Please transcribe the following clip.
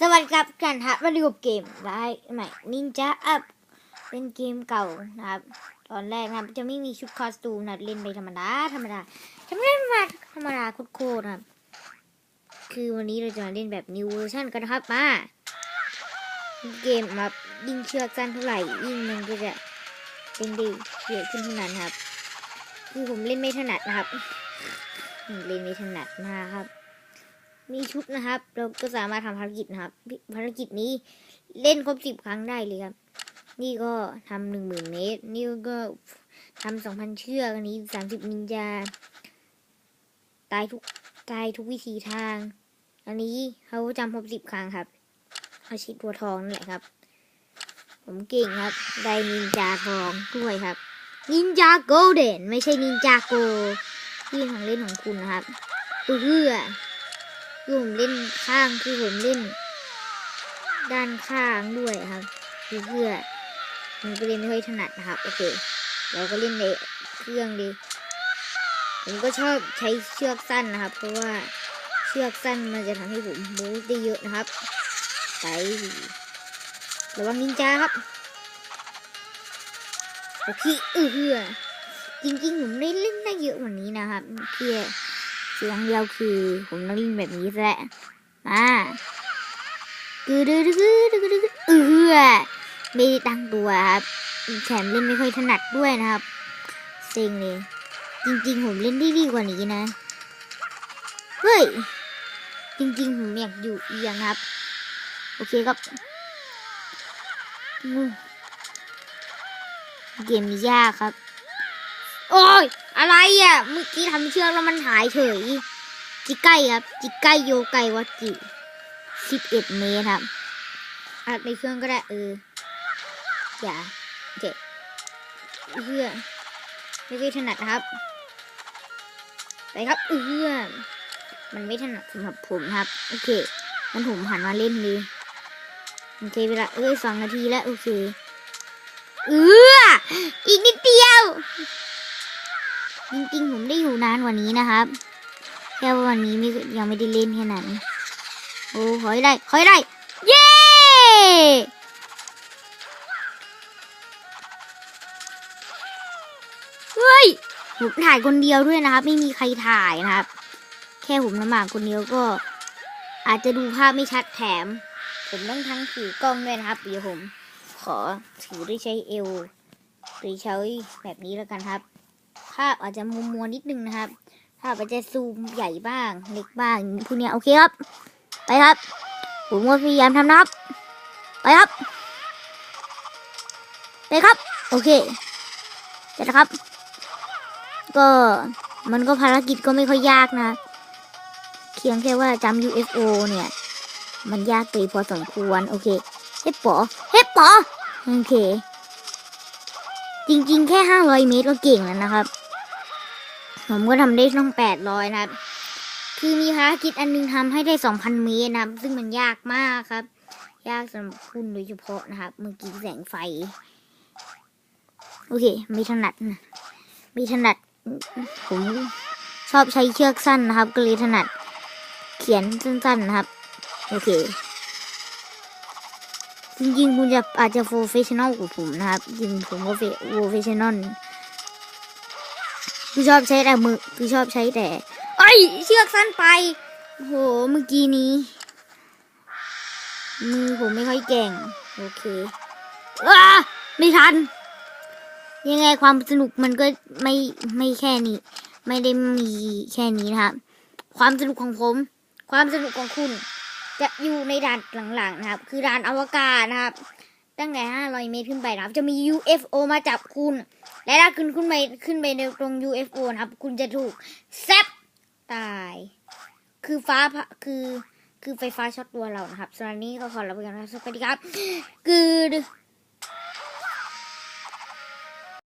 สวัสดีครับกันฮะมาดูกับเกมไลฟ์ใหม่นินจาอัพเป็นเกมเก่านะครับ ตอนแรกนะครับจะไม่มีชุดคอสตูมนะเล่นไปธรรมดาธรรมดาจะไม่เล่นมาธรรมดาโคตรๆนะครับ คือวันนี้เราจะมาเล่นแบบ new version กันนะครับมาเกมแบบยิ่งเชือกสั้นเท่าไหร่ยิ่งมันก็จะเป็นดีเยอะขึ้นเท่านั้นครับ คือผมเล่นไม่ถนัดนะครับ เล่นไม่ถนัดมากครับ มีชุดนะครับ เราก็สามารถทำภารกิจนะครับ ภารกิจนี้เล่นครบสิบครั้งได้เลยครับ นี่ก็ทำหนึ่งหมื่นเมตร นี่ก็ทำสองพันเชือกอันนี้สามสิบนินจา ตายทุกตายทุกวิธีทาง อันนี้เขาจำครบสิบครั้งครับ อาชีพตัวทองนั่นแหละครับ ผมเก่งครับ ได้นินจาทองด้วยครับ นินจาโกลเด้นไม่ใช่นินจาโกที่ของเล่นของคุณนะครับเพื่อ คือผมเล่นข้างคือผมเล่น ด้านข้างด้วยครับคือเพื่อมันก็เล่นไม่ค่อยถนัดนะครับ โอเค เราก็เล่นในเครื่องดีผมก็ชอบใช้เชือกสั้นนะครับ เพราะว่าเชือกสั้นมันจะทำให้ผมมูฟได้เยอะนะครับไประวังนินจาครับโอเคเออเพื่อจริงๆผมได้เล่นได้เยอะกว่านี้นะครับเพื่อ เสียงเดียวคือผมต้องเล่นแบบนี้แหละมาคือดื้อดื้อดื้อดื้อดื้อเออไม่ได้ตั้งตัวครับแถมเล่นไม่ค่อยถนัดด้วยนะครับเซ็งเลย จริง ๆ ผมเล่นได้ดีกว่านี้นะ เฮ้ย จริง ๆ ผมอยากอยู่เอียงครับ โอเคครับเกมยากครับ อะไรอะ เมื่อกี้ทำเชือกแล้วมันหายเฉย จิไก่ครับ จิไก่โยไก่วัดจิสิบเอ็ดเมตรครับ อัดในเครื่องก็ได้เออ อย่าโอเคเพื่อไม่ค่อยถนัดครับ ไปครับเออมันไม่ถนัดสำหรับผมครับ โอเคงั้นผมหันมาเล่นเลยโอเคเวลาเอ้ยสองนาทีแล้ว โอเค เอออีกนิดเดียว จริงๆ ผมได้อยู่นานกว่านี้นะครับแค่วันนี้ไม่ยังไม่ได้เล่นแค่นั้นโอ้ขอให้ได้ขอให้ได้ เย้เฮ้ยผมถ่ายคนเดียวด้วยนะครับ ไม่มีใครถ่ายนะครับ แค่ผมละหมากคนเดียวก็ อาจจะดูภาพไม่ชัดแถม ผมต้องทั้งถือกล้องด้วยนะครับเดี๋ยวผม ขอถือด้วยใช้เอวหรือใช้แบบนี้แล้วกันครับ ภาพอาจจะมัวมัวนิดนึงนะครับ ภาพอาจจะซูมใหญ่บ้างเล็กบ้างพวกนี้โอเคครับ ไปครับผมก็พยายามทำนะครับ ไปครับ ไปครับ โอเคเสร็จแล้วครับ ก็มันก็ภารกิจก็ไม่ค่อยยากนะเพียงแค่ว่าจำ UFO เนี่ย มันยากไปพอสมควร โอเค เฮ็ดปอเฮ็ดปอโอเค จริงๆ แค่ห้าร้อยเมตรก็เก่งแล้วนะครับ ผมก็ทำได้ต้องแปดร้อยนะครับ คือมีภารกิจอันหนึงทำให้ได้สองพันเมตรนะครับ ซึ่งมันยากมากครับ ยากสำหรับคุณโดยเฉพาะนะครับ เมื่อกี้แสงไฟ โอเค ไม่ถนัดนะไม่ถนัด ผมชอบใช้เชือกสั้นนะครับ ก็เลยถนัด เขียนสั้นๆนะครับ โอเคจริงๆคุณจะอาจจะโปรเฟชชั่นอลกว่าผมนะครับจริงผมก็โปรเฟชชั่นอล คือชอบใช้แต่มือคือชอบใช้แต่ไอ้ยเชือกสั้นไปโหเมื่อกี้นี้มือผมไม่ค่อยเก่ง โอเคอ้าไม่ทัน ยังไงความสนุกมันก็ไม่ไม่แค่นี้ ไม่ได้มีแค่นี้นะครับ ความสนุกของผม ความสนุกของคุณ จะอยู่ในด่านหลังๆนะครับ คือด่านอวกาศนะครับ ตั้งแต่500 เมตรขึ้นไปนะครับ จะมี UFO มาจับคุณ และถ้าคุณขึ้นไปขึ้นไปในตรง UFO นะครับ คุณจะถูกแซบตาย คือฟ้าคือคือไฟฟ้าช็อตตัวเรานะครับสำหรับนี้ก็ขอลาไปก่อนนะสวัสดีครับ คือ